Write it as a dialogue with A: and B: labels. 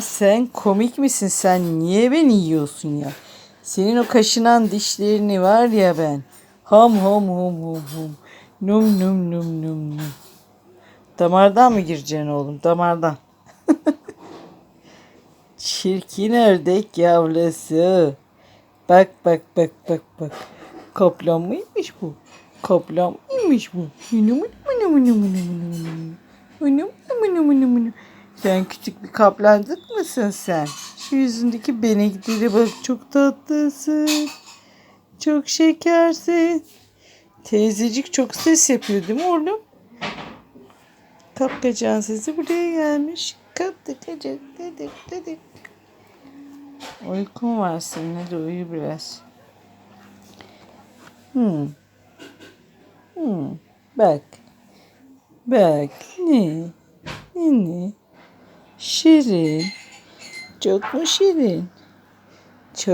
A: Sen komik misin? Sen niye beni yiyorsun ya? Senin o kaşınan dişlerini var ya ben. Ham ham ham ham ham. Num num num num num. Damardan mı gireceksin oğlum? Damardan. Çirkin ördek yavrusu. Bak bak bak bak bak. Kaplan mıymış bu? Kaplan mıymış bu? Mını mını mını mını mını mını mını. Sen küçük bir kaplancık mısın sen? Şu yüzündeki benekleri bak çok tatlısın. Çok şekersin. Teyzecik çok ses yapıyor değil mi oğlum? Kapkacan sesi buraya gelmiş. Kapkacak dedik dedik. Uykun var senin hadi uyu biraz. Hmm. Hmm. Bak. Bak. Ne? Ne ne? Şirin. Çok mu şirin? Çok